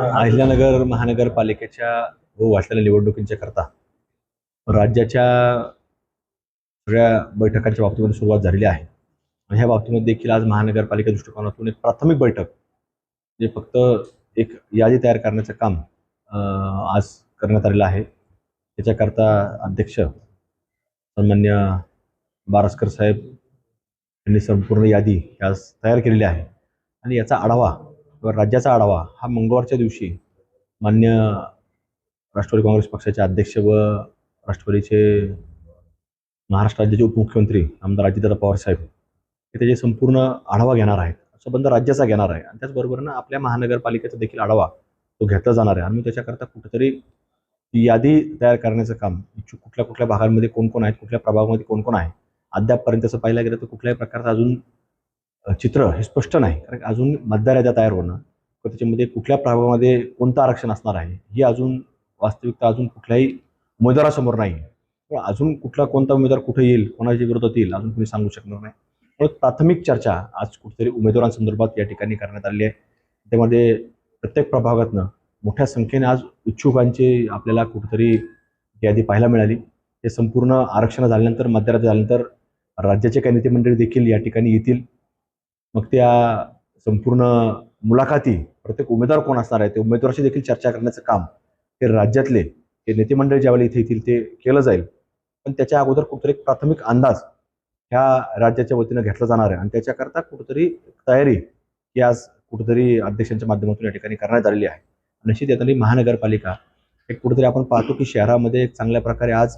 अहिल्यानगर महानगरपालिकेच्या व वाटलेल्या निवडणुकींच्या करता राज्याच्या सगळ्या बैठकांच्या बाबतीमध्ये सुरुवात झालेली आहे. आणि ह्या बाबतीमध्ये देखील आज महानगरपालिका दृष्टिकोनातून एक प्राथमिक बैठक जे फक्त एक यादी तयार करण्याचं काम अं, आज करण्यात आलेलं आहे. त्याच्याकरता अध्यक्ष सन्मान्य बारसकर साहेब यांनी संपूर्ण यादी आज तयार केलेली आहे. आणि याचा आढावा राज्याचा आढावा हा मंगळवारच्या दिवशी मान्य राष्ट्रवादी काँग्रेस पक्षाचे अध्यक्ष व राष्ट्रवादीचे महाराष्ट्र राज्याचे उपमुख्यमंत्री आमदार अजितदादा पवार साहेब हे त्याचे संपूर्ण आढावा घेणार आहेत. संबंध राज्याचा घेणार आहे. आणि त्याचबरोबर ना आपल्या महानगरपालिकेचा देखील आढावा तो घेतला जाणार आहे. आणि मी त्याच्याकरता कुठेतरी ती यादी तयार करण्याचं काम इच्छुक कुठल्या कुठल्या भागांमध्ये कोण कोण आहेत कुठल्या प्रभागामध्ये कोण कोण आहे अद्यापपर्यंत असं पाहिलं गेलं तर कुठल्याही प्रकारचा अजून चित्र हे स्पष्ट नाही. कारण अजून मतदार याद्या तयार होणं. किंवा त्याच्यामध्ये कुठल्या प्रभागामध्ये कोणतं आरक्षण असणार आहे? ही अजून वास्तविकता अजून कुठल्याही उमेदवारासमोर नाही. आहे किंवा अजून कुठला कोणता उमेदवार कुठे येईल? कोणाच्या विरोधात येईल? अजून कोणी सांगू शकणार नाही. म्हणून प्राथमिक चर्चा आज कुठेतरी उमेदवारांसंदर्भात या ठिकाणी करण्यात आलेली आहे. त्यामध्ये प्रत्येक प्रभागातनं मोठ्या संख्येने आज इच्छुकांची आपल्याला कुठेतरी यादी पाहायला मिळाली. हे संपूर्ण आरक्षण झाल्यानंतर मतदार झाल्यानंतर राज्याचे काही नेते मंडळी देखील या ठिकाणी येतील. मग त्या संपूर्ण मुलाखती प्रत्येक उमेदवार कोण असणार आहे ते उमेदवाराशी देखील चर्चा करण्याचं काम हे राज्यातले हे नेतेमंडळ ज्यावेळी ज्यावेळेला इथे येतील ते केलं जाईल. पण त्याच्या अगोदर कुठेतरी एक प्राथमिक अंदाज ह्या राज्याच्या वतीनं घेतला जाणार आहे. आणि त्याच्याकरता कुठेतरी तयारी ही आज कुठेतरी अध्यक्षांच्या माध्यमातून या ठिकाणी करण्यात आलेली आहे. निश्चित येताना महानगरपालिका एक कुठेतरी आपण पाहतो की शहरामध्ये एक चांगल्या प्रकारे आज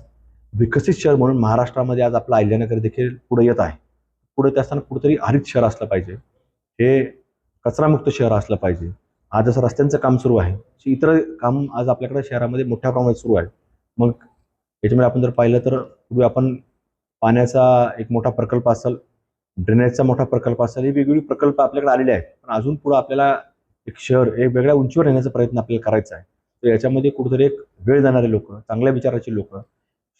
विकसित शहर म्हणून महाराष्ट्रामध्ये आज आपला अहिल्यानगर देखील पुढे येत आहे. पुढे येत असताना कुठेतरी हरित शहर असलं पाहिजे. हे कचरामुक्त शहर असलं पाहिजे. आज जसं रस्त्यांचं काम सुरू आहे इतर काम आज आपल्याकडे शहरामध्ये मोठ्या प्रमाणात सुरू आहे. मग याच्यामध्ये आपण जर पाहिलं तर पूर्वी आपण पाण्याचा एक मोठा प्रकल्प असेल ड्रेनेजचा मोठा प्रकल्प असेल हे वेगवेगळे प्रकल्प आपल्याकडे आलेले आहेत. पण अजून पुढं आपल्याला एक शहर एक वेगळ्या उंचीवर नेण्याचा प्रयत्न आपल्याला करायचा आहे. तर याच्यामध्ये कुठेतरी एक वेळ जाणारे लोक चांगल्या विचाराचे लोक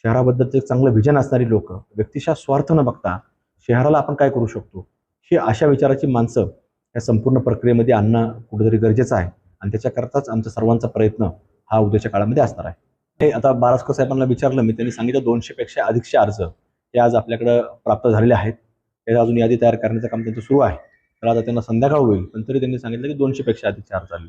शहराबद्दलचं एक चांगलं विजन असणारी लोक व्यक्तिशा स्वार्थ न बघता शहराला आपण काय करू शकतो? ही अशा विचाराची माणसं या संपूर्ण प्रक्रियेमध्ये आणणं कुठेतरी गरजेचं आहे. आणि त्याच्याकरताच आमचा सर्वांचा प्रयत्न हा उद्याच्या काळामध्ये असणार आहे. हे आता बारास्कर साहेबांना विचारलं मी त्यांनी सांगितलं दोनशेपेक्षा अधिकशे अर्ज हे आज आपल्याकडं प्राप्त झालेले आहेत. ते अजून यादी तयार करण्याचं काम त्यांचं सुरू आहे. तर आता त्यांना संध्याकाळ होईल पण तरी त्यांनी सांगितलं की दोनशेपेक्षा अधिकचे अर्ज आले.